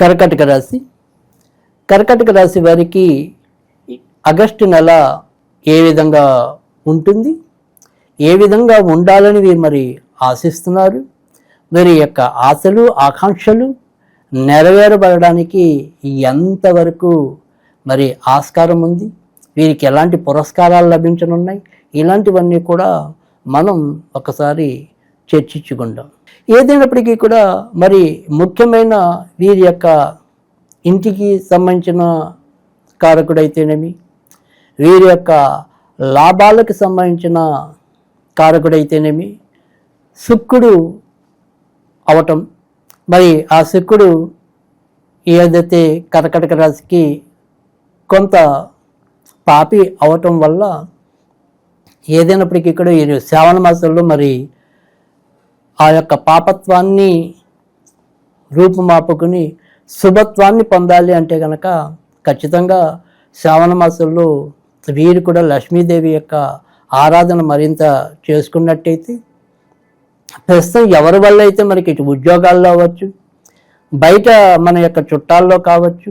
కర్కటక రాశి. కర్కటక రాశి వారికి ఆగస్టు నెల ఏ విధంగా ఉంటుంది? ఏ విధంగా ఉండాలని వీరు మరి ఆశిస్తున్నారు? వీరి యొక్క ఆశలు ఆకాంక్షలు నెరవేరబడడానికి ఎంతవరకు మరి ఆస్కారం ఉంది? వీరికి ఎలాంటి పురస్కారాలు లభించనున్నాయి? ఇలాంటివన్నీ కూడా మనం ఒకసారి చర్చించుకుందాం. ఏదైనప్పటికీ కూడా మరి ముఖ్యమైన వీరి యొక్క ఇంటికి సంబంధించిన కారకుడైతేనేమి వీరి యొక్క లాభాలకు సంబంధించిన కారకుడైతేనేమి శుక్రుడు అవటం. మరి ఆ శుక్రుడు ఏదైతే కర్కటక రాశికి కొంత పాపి అవటం వల్ల ఏదైనప్పటికీ కూడా ఈ శ్రావణ మాసంలో మరి ఆ యొక్క పాపత్వాన్ని రూపుమాపుకుని శుభత్వాన్ని పొందాలి అంటే కనుక ఖచ్చితంగా శ్రావణ మాసంలో వీరు కూడా లక్ష్మీదేవి యొక్క ఆరాధన మరింత చేసుకున్నట్టయితే ప్రస్తుతం ఎవరి వల్ల అయితే మనకి ఇటు ఉద్యోగాల్లో అవ్వచ్చు బయట మన యొక్క చుట్టాల్లో కావచ్చు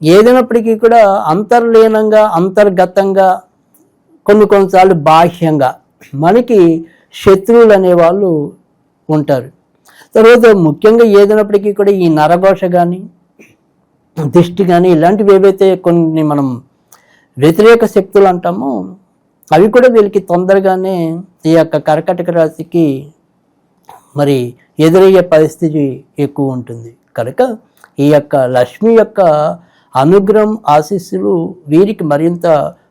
ఏదైనప్పటికీ కూడా అంతర్లీనంగా అంతర్గతంగా కొన్ని కొన్నిసార్లు బాహ్యంగా మనకి శత్రువులు అనేవాళ్ళు ఉంటారు. తర్వాత ముఖ్యంగా ఏదైనప్పటికీ కూడా ఈ నరఘోష కానీ దిష్టి కానీ ఇలాంటివి ఏవైతే కొన్ని మనం వ్యతిరేక శక్తులు అంటామో అవి కూడా వీళ్ళకి తొందరగానే ఈ యొక్క కర్కటక రాశికి మరి ఎదురయ్యే పరిస్థితి ఎక్కువ ఉంటుంది. కనుక ఈ యొక్క లక్ష్మి యొక్క అనుగ్రహం ఆశీస్సులు వీరికి మరింత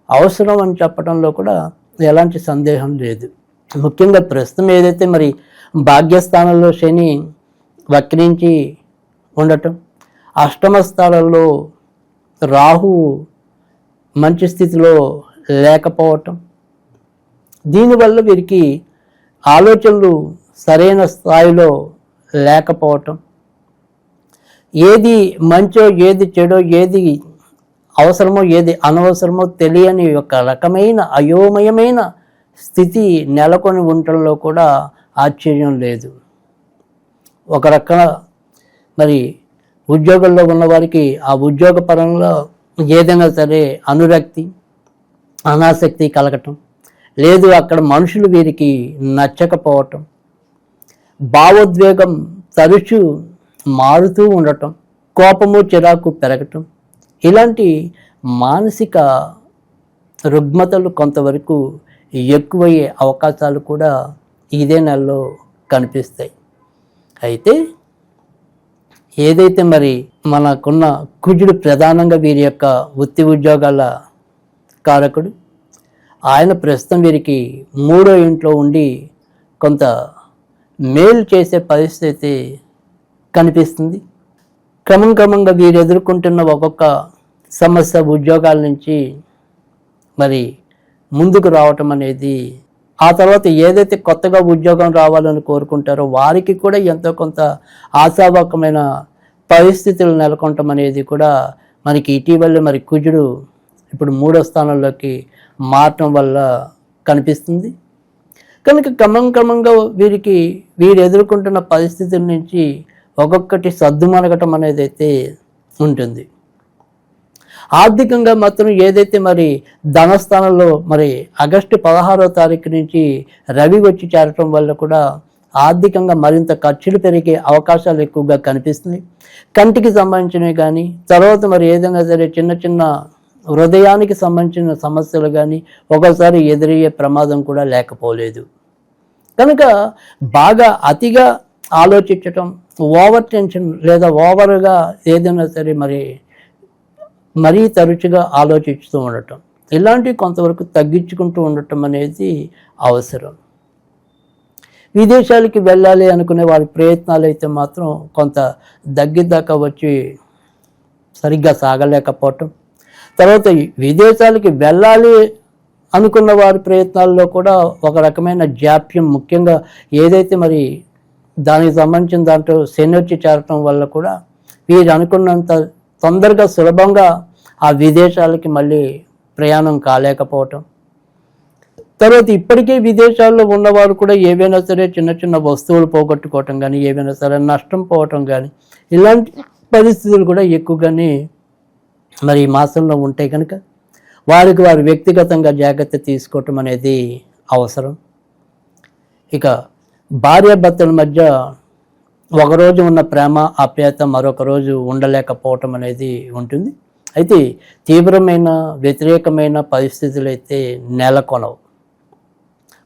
అవసరం అని చెప్పడంలో కూడా ఎలాంటి సందేహం లేదు. ముఖ్యంగా ప్రస్తుతం ఏదైతే మరి భాగ్యస్థానంలో శని వక్రించి ఉండటం. అష్టమ స్థానంలో రాహు మంచి స్థితిలో లేకపోవటం. దీనివల్ల వీరికి ఆలోచనలు సరైన స్థాయిలో లేకపోవటం. ఏది మంచో ఏది చెడో ఏది అవసరమో ఏది అనవసరమో తెలియని ఒక రకమైన అయోమయమైన స్థితి నెలకొని ఉండటంలో కూడా ఆశ్చర్యం లేదు. ఒక రకం మరి ఉద్యోగంలో ఉన్నవారికి ఆ ఉద్యోగ పరంలో ఏదైనా సరే అనురక్తి అనాసక్తి కలగటం లేదు అక్కడ మనుషులు వీరికి నచ్చకపోవటం భావోద్వేగం తరచూ మారుతూ ఉండటం కోపము చిరాకు పెరగటం ఇలాంటి మానసిక రుగ్మతలు కొంతవరకు ఎక్కువయ్యే అవకాశాలు కూడా ఇదే నెలలో కనిపిస్తాయి. అయితే ఏదైతే మరి మనకున్న కుజుడు ప్రధానంగా వీరి యొక్క వృత్తి ఉద్యోగాల కారకుడు ఆయన ప్రస్తుతం వీరికి మూడో ఇంట్లో ఉండి కొంత మేలు చేసే పరిస్థితి కనిపిస్తుంది. క్రమం క్రమంగా వీరు ఎదుర్కొంటున్న ఒక్కొక్క సమస్య ఉద్యోగాల నుంచి మరి ముందుకు రావటం అనేది ఆ తర్వాత ఏదైతే కొత్తగా ఉద్యోగం రావాలని కోరుకుంటారో వారికి కూడా ఎంతో కొంత ఆశావాకమైన పరిస్థితులు నెలకొనటం అనేది కూడా మనకి ఇటీవల మరి కుజుడు ఇప్పుడు మూడో స్థానంలోకి మారటం వల్ల కనిపిస్తుంది. కనుక క్రమం క్రమంగా వీరికి వీరు ఎదుర్కొంటున్న పరిస్థితుల నుంచి ఒక్కొక్కటి సర్దుమనగటం అనేది అయితే ఉంటుంది. ఆర్థికంగా మాత్రం ఏదైతే మరి ధనస్థానంలో మరి ఆగస్టు పదహారో తారీఖు నుంచి రవి వచ్చి చేరటం వల్ల కూడా ఆర్థికంగా మరింత ఖర్చులు పెరిగే అవకాశాలు ఎక్కువగా కనిపిస్తున్నాయి. కంటికి సంబంధించినవి కానీ తర్వాత మరి ఏదైనా సరే చిన్న చిన్న హృదయానికి సంబంధించిన సమస్యలు కానీ ఒకసారి ఎదురయ్యే ప్రమాదం కూడా లేకపోలేదు. కనుక బాగా అతిగా ఆలోచించటం ఓవర్ టెన్షన్ లేదా ఓవర్గా ఏదైనా సరే మరి మరీ తరచుగా ఆలోచిస్తూ ఉండటం. ఇలాంటివి కొంతవరకు తగ్గించుకుంటూ ఉండటం అనేది అవసరం. విదేశాలకి వెళ్ళాలి అనుకునే వారి ప్రయత్నాలు అయితే మాత్రం కొంత దగ్గిదాకా వచ్చి సరిగ్గా సాగలేకపోవటం. తర్వాత విదేశాలకి వెళ్ళాలి అనుకున్న వారి ప్రయత్నాల్లో కూడా ఒక రకమైన జాప్యం ముఖ్యంగా ఏదైతే మరి దానికి సంబంధించిన దాంట్లో శని వచ్చి చేరటం వల్ల కూడా వీరు అనుకున్నంత తొందరగా సులభంగా ఆ విదేశాలకి మళ్ళీ ప్రయాణం కాలేకపోవటం. తర్వాత ఇప్పటికే విదేశాల్లో ఉన్నవారు కూడా ఏవైనా సరే చిన్న చిన్న వస్తువులు పోగొట్టుకోవటం కానీ ఏవైనా సరే నష్టం పోవటం కానీ ఇలాంటి పరిస్థితులు కూడా ఎక్కువగానే మరి ఈ మాసంలో ఉంటే కనుక వారికి వారు వ్యక్తిగతంగా జాగ్రత్త తీసుకోవటం అనేది అవసరం. ఇక భార్యాభర్తల మధ్య ఒకరోజు ఉన్న ప్రేమ ఆప్యాయత మరొక రోజు ఉండలేకపోవటం అనేది ఉంటుంది. అయితే తీవ్రమైన వ్యతిరేకమైన పరిస్థితులు అయితే నెలకొనవు.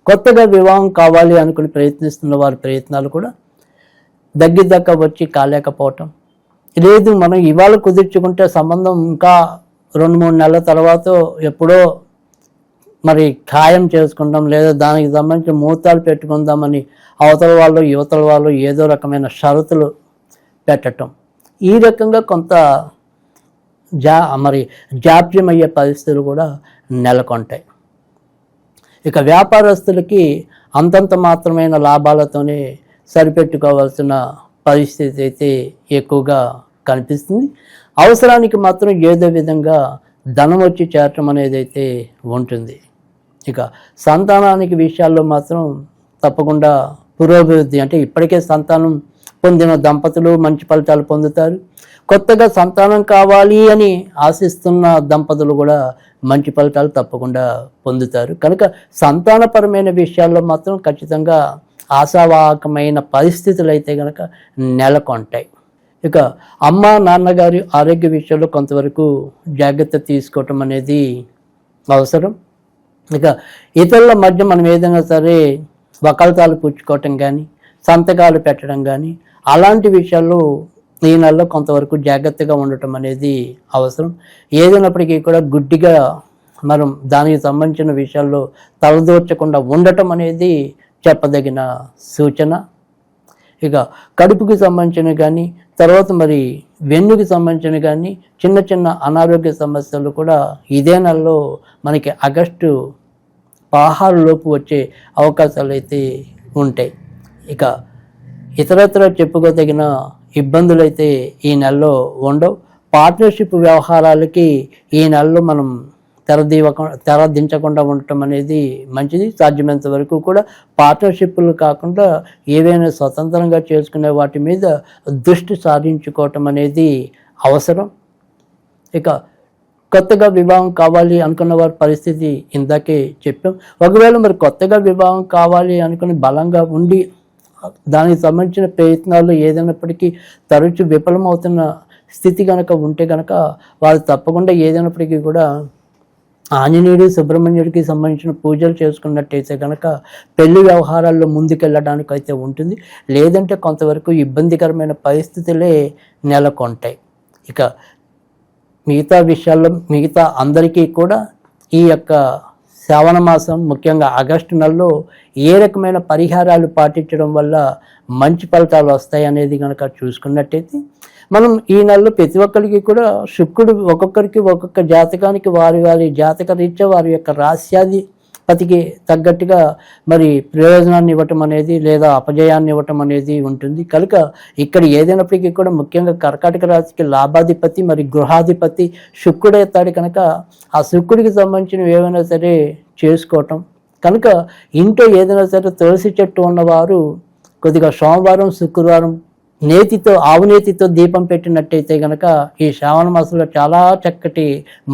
కొత్తగా వివాహం కావాలి అనుకుని ప్రయత్నిస్తున్న వారి ప్రయత్నాలు కూడా దగ్గర దగ్గర వచ్చి కాలేకపోవటం. లేదు మనం ఇవాళ కుదుర్చుకుంటే సంబంధం ఇంకా రెండు మూడు నెలల తర్వాత ఎప్పుడో మరి ఖాయం చేసుకుంటాం లేదా దానికి సంబంధించి ముహూర్తాలు పెట్టుకుందామని అవతల వాళ్ళు యువతల వాళ్ళు ఏదో రకమైన షరతులు పెట్టటం. ఈ రకంగా కొంత జా మరి జాప్యం అయ్యే పరిస్థితులు కూడా నెలకొంటాయి. ఇక వ్యాపారస్తులకి అంతంత మాత్రమైన లాభాలతోనే సరిపెట్టుకోవాల్సిన పరిస్థితి అయితే ఎక్కువగా కనిపిస్తుంది. అవసరానికి మాత్రం ఏదో విధంగా ధనం వచ్చి చేరటం అనేది అయితే ఉంటుంది. ఇక సంతానానికి విషయాల్లో మాత్రం తప్పకుండా పురోభివృద్ధి అంటే ఇప్పటికే సంతానం పొందిన దంపతులు మంచి ఫలితాలు పొందుతారు. కొత్తగా సంతానం కావాలి అని ఆశిస్తున్న దంపతులు కూడా మంచి ఫలితాలు తప్పకుండా పొందుతారు. కనుక సంతానపరమైన విషయాల్లో మాత్రం ఖచ్చితంగా ఆశావాహకమైన పరిస్థితులు అయితే కనుక నెలకొంటాయి. ఇక అమ్మ నాన్నగారి ఆరోగ్య విషయంలో కొంతవరకు జాగ్రత్త తీసుకోవటం అనేది అవసరం. ఇక ఇతరుల మధ్య మనం ఏదైనా సరే వకాలతాలు పుచ్చుకోవటం కానీ సంతకాలు పెట్టడం కానీ అలాంటి విషయాల్లో ఈ నెలలో కొంతవరకు జాగ్రత్తగా ఉండటం అనేది అవసరం. ఏదైనప్పటికీ కూడా గుడ్డిగా మనం దానికి సంబంధించిన విషయాల్లో తలదూర్చకుండా ఉండటం అనేది చెప్పదగిన సూచన. ఇక కడుపుకి సంబంధించిన కానీ తర్వాత మరి వెన్నుకి సంబంధించిన కానీ చిన్న చిన్న అనారోగ్య సమస్యలు కూడా ఇదే నెలలో మనకి ఆగస్టు లోపు వచ్చే అవకాశాలు అయితే ఉంటాయి. ఇక ఇతరత్ర చెప్పుకోదగిన ఇబ్బందులు అయితే ఈ నెలలో ఉండవు. పార్ట్నర్షిప్ వ్యవహారాలకి ఈ నెలలో మనం తెరదీవక తెరదించకుండా ఉండటం అనేది మంచిది. సాధ్యమైనంత వరకు కూడా పార్ట్నర్షిప్లు కాకుండా ఏవైనా స్వతంత్రంగా చేసుకునే వాటి మీద దృష్టి సాధించుకోవటం అనేది అవసరం. ఇక కొత్తగా వివాహం కావాలి అనుకున్న వారి పరిస్థితి ఇందాకే చెప్పాం. ఒకవేళ మరి కొత్తగా వివాహం కావాలి అనుకుని బలంగా ఉండి దానికి సంబంధించిన ప్రయత్నాలు ఏదైనప్పటికీ తరచు విఫలమవుతున్న స్థితి కనుక ఉంటే కనుక వారు తప్పకుండా ఏదైనప్పటికీ కూడా ఆంజనేయుడు సుబ్రహ్మణ్యుడికి సంబంధించిన పూజలు చేసుకున్నట్టయితే కనుక పెళ్ళి వ్యవహారాల్లో ముందుకెళ్ళడానికి అయితే ఉంటుంది. లేదంటే కొంతవరకు ఇబ్బందికరమైన పరిస్థితులే నెలకొంటాయి. ఇక మిగతా విషయాల్లో మిగతా అందరికీ కూడా ఈ యొక్క శ్రావణ మాసం ముఖ్యంగా ఆగస్టు నెలలో ఏ రకమైన పరిహారాలు పాటించడం వల్ల మంచి ఫలితాలు వస్తాయి అనేది కనుక చూసుకున్నట్టయితే మనం ఈ నెలలో ప్రతి ఒక్కరికి కూడా శుక్రుడు ఒక్కొక్కరికి ఒక్కొక్క జాతకానికి వారి వారి జాతక రీత్యా వారి యొక్క రాస్యాది పతికి తగ్గట్టుగా మరి ప్రయోజనాన్ని ఇవ్వటం అనేది లేదా అపజయాన్ని ఇవ్వటం అనేది ఉంటుంది. కనుక ఇక్కడ ఏదైనప్పటికీ కూడా ముఖ్యంగా కర్కాటక రాశికి లాభాధిపతి మరి గృహాధిపతి శుక్రుడు కనుక ఆ శుక్రుడికి సంబంధించినవి ఏమైనా సరే చేసుకోవటం. కనుక ఇంట్లో ఏదైనా సరే తులసి చెట్టు ఉన్నవారు కొద్దిగా సోమవారం శుక్రవారం నేతితో ఆవునేతితో దీపం పెట్టినట్టయితే గనక ఈ శ్రావణ మాసంలో చాలా చక్కటి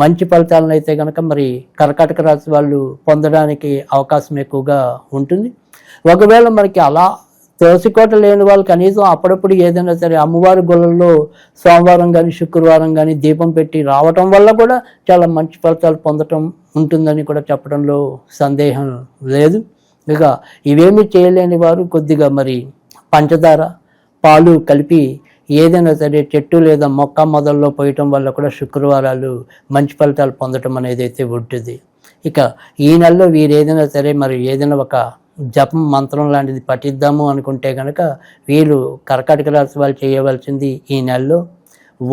మంచి ఫలితాలను అయితే గనక మరి కర్కాటక రాశి వాళ్ళు పొందడానికి అవకాశం ఎక్కువగా ఉంటుంది. ఒకవేళ మనకి అలా తులసికోట లేని వాళ్ళు కనీసం అప్పుడప్పుడు ఏదైనా సరే అమ్మవారి గుళ్ళల్లో సోమవారం కానీ శుక్రవారం కానీ దీపం పెట్టి రావటం వల్ల కూడా చాలా మంచి ఫలితాలు పొందటం ఉంటుందని కూడా చెప్పడంలో సందేహం లేదు. ఇక ఇవేమీ చేయలేని వారు కొద్దిగా మరి పంచదార పాలు కలిపి ఏదైనా సరే చెట్టు లేదా మొక్క మొదల్లో పోయటం వల్ల కూడా శుక్రవారాలు మంచి ఫలితాలు పొందటం అనేది అయితే ఉంటుంది. ఇక ఈ నెలలో వీరు ఏదైనా సరే మరి ఏదైనా ఒక జపం మంత్రం లాంటిది పఠిద్దాము అనుకుంటే కనుక వీరు కర్కాటక రాశి వాళ్ళు చేయవలసింది ఈ నెలలో.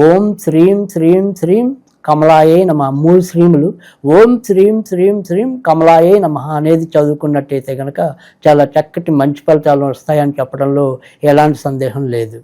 ఓం శ్రీం శ్రీం శ్రీం కమలాయే నమ మూడు శ్రీములు. ఓం శ్రీం శ్రీం శ్రీం కమలాయే నమ అనేది చదువుకున్నట్టయితే కనుక చాలా చక్కటి మంచి ఫలితాలు వస్తాయని చెప్పడంలో ఎలాంటి సందేహం లేదు.